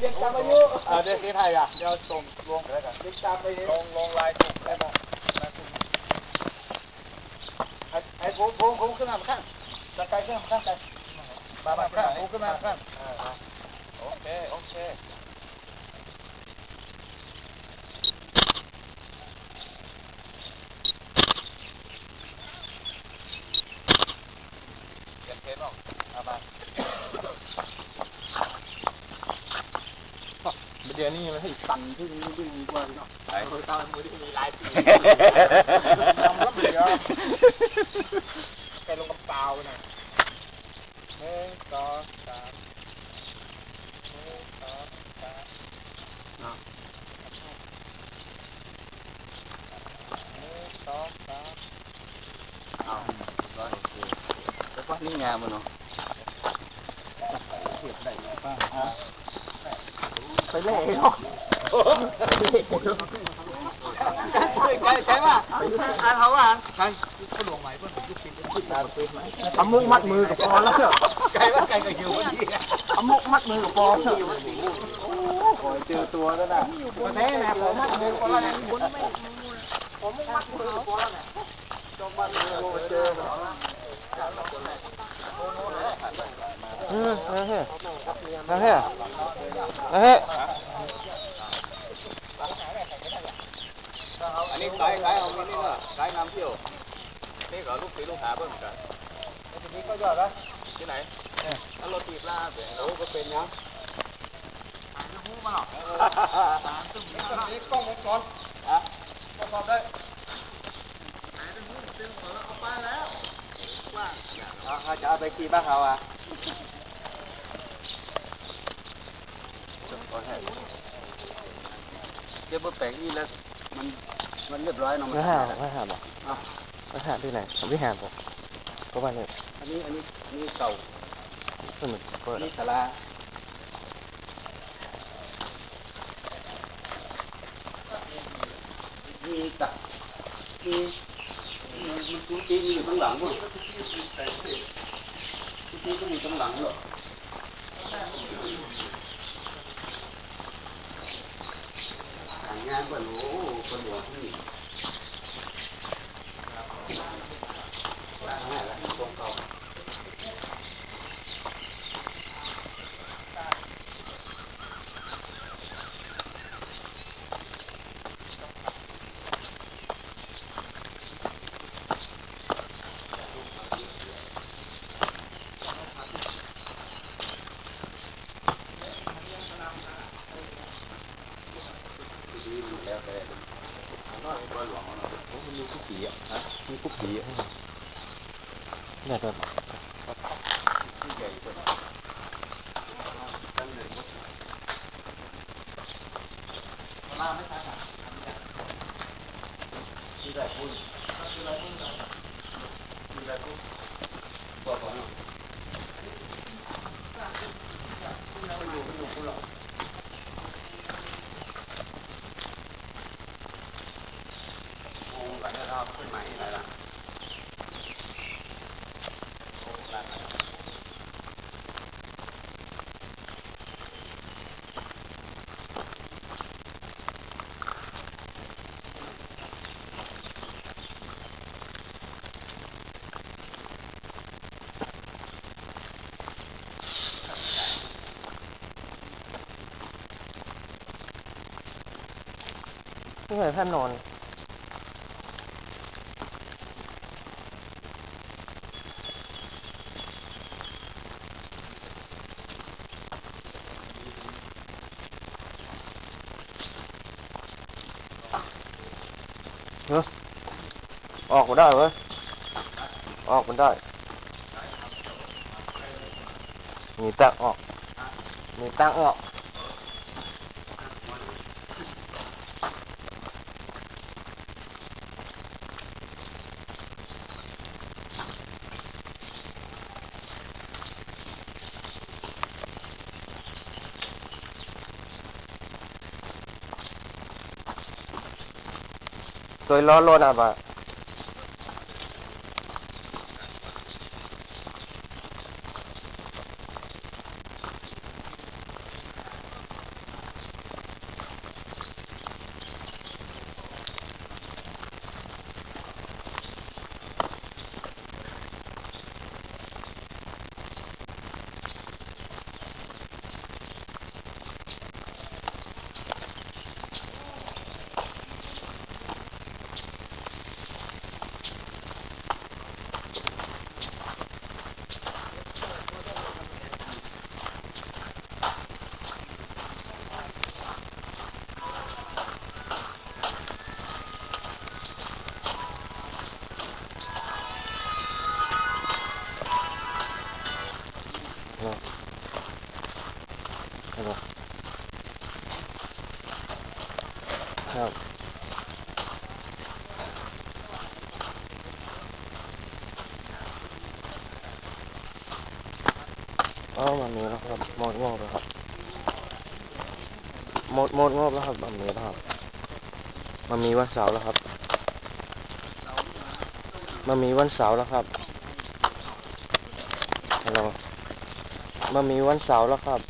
เรียกตามอายุอ่าเดี๋ยวที่ไทยอะเดี๋ยวส่งลงแล้วกันเรียกตามไปลงลงลายถูกได้ป่ะไอ้ไอ้ผมผมผมขึ้นมาข้างจะไกลขึ้นมาข้างไกลมามาข้างผมขึ้นมาข้างโอเคโอเคเก็บเทปออกเอามา เดี๋ยวนี้มันให้สั่นที่นี่ดีกว่าเนาะไหนตอนมือที่มีลายสีทำรับเหลือไปลงกระเป๋าน่ะหนึ่งสองสามหนึ่งสองสามหนึ่งสองสามอ้าวร้อยโอเคแล้วก็นี่งามมันเนาะไป เล่เนาะใช่ใช่ป่ะอ่านเขาอ่านใช่เขาลงไหมเพื่อนผมยุบปิดยุบปิดทำมุกมัดมือกับพอแล้วเถอะไก่ว่าไก่ก็อยู่พอดีทำมุกมัดมือกับพอเถอะโอ้ยเจอตัวแล้วนะมาแท้นะผมมัดมือกับพอแล้วนะผมมัดมือกับพอแล้วนะจงมันโอ้เจอเหร อเออเออเฮ้ยเออเฮ้ยเออเฮ้ยอันนี้ขายขายเอานี่นี่ก็ขายน้ำเที่ยวนี่ก็ลูกศิษย์ลูกหาเพิ่มกันทีนี้ก็ยอดละที่ไหนแล้วรถตีบลาเป็นโอ้ก็เป็นยังหูมาหรอกนี่กล้องวงจรฮะกล้องวงจรได้เขาจะเอา ไปขี่บ้านเขาอะเดี๋ยวพอแปลงนี่แล้วมันมันเรียบร้อยเนาะมันไม่หาไม่หาบอกอะไม่หาที่ไหนไม่หาบอกก็ว่าเนี่ยอันนี้อันนี้อันนี้เก่าสนุกเปิอัดนนี้ศาลามีตักมีมีมันกุฏิมีอยู่ข้างหลังด้วย กุฏิก็มีข้างหลังหรอกทางงานเปิดโอ้เปิดหัวที่หลังหน้าหลังตรงเก่า แล้วแต่น้อยก็หลวงเนาะผมมีผู้ผีอะ ฮะมีผู้ผีอ่ ขึ้นมาอีกแล้วล่ะโอ้หลังไม่เหมือนท่านน อนเฮ้ยออกมาได้เว้ยออกมันได้ มีตั้งออก มีตั้งออก Tôi นะนะครับเอาแบบนี้แล้วครับหมดงอกแล้วครับหมดหมดงอกแล้วครับแบบนี้แล้วครับมันมีวันเสาร์แล้วครับมันมีวันเสาร์แล้วครับฮัลโหล มันมีวันเสาร์แล้วครับ